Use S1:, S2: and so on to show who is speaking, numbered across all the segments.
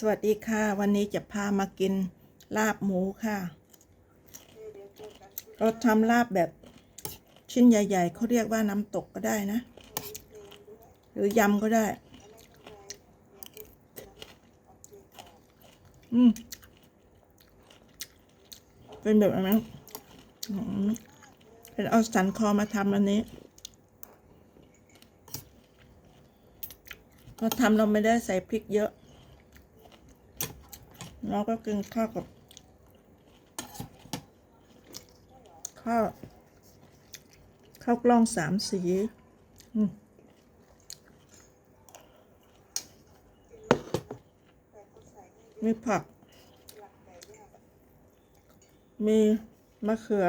S1: สวัสดีค่ะ วันนี้จะพามากินลาบหมูค่ะเราทำลาบแบบชิ้นใหญ่ ๆเขาเรียกว่าน้ำตกก็ได้นะ หรือยำก็ได้ อืม เป็นแบบนั้นเป็นเอาสันคอมาทำอันนี้เราทำเราไม่ได้ใส่พริกเยอะ เราก็กินข้าวกับ ข้าวข้าวกล้องสามสีอืมมีผัก มีมะเขือ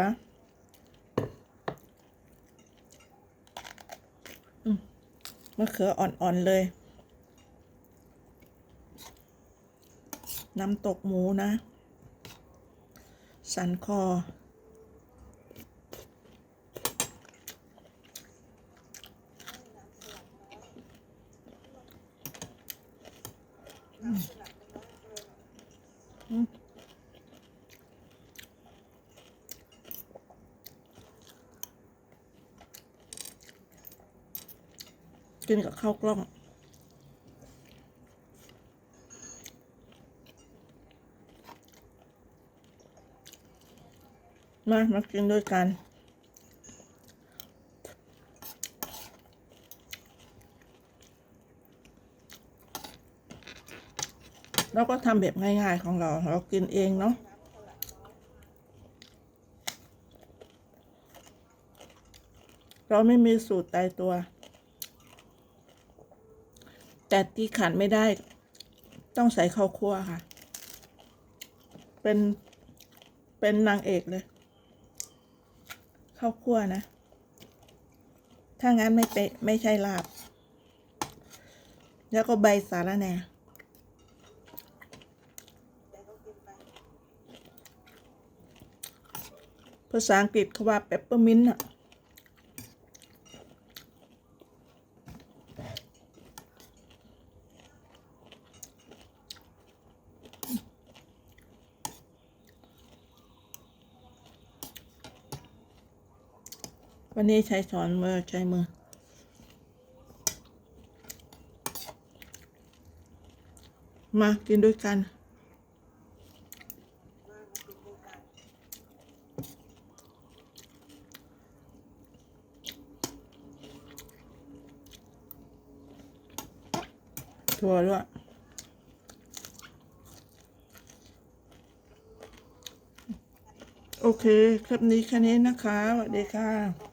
S1: มะเขืออ่อน ๆ เลย น้ำตกหมูนะ สันคอกินกับข้าวกล้อง มา มากินด้วยกัน เราก็ทำแบบง่ายๆของเรา เรากินเองเนาะเราไม่มีสูตรตายตัว แต่ที่ขาดไม่ได้ ต้องใส่ข้าวคั่วค่ะ เป็น เป็นนางเอกเลย ข้าวคั่วนะ ถ้างั้นไม่เปะไม่ใช่ลาบ แล้วก็ใบสาระแหน่ภาษาอังกฤษเขาว่าเปปเปอร์มินต์อะ วันนี้ใช้ช้อนมือใช้มือ มากินด้วยกันถั่วด้วยโอเค คลิปนี้แค่นี้นะคะ สวัสดีค่ะ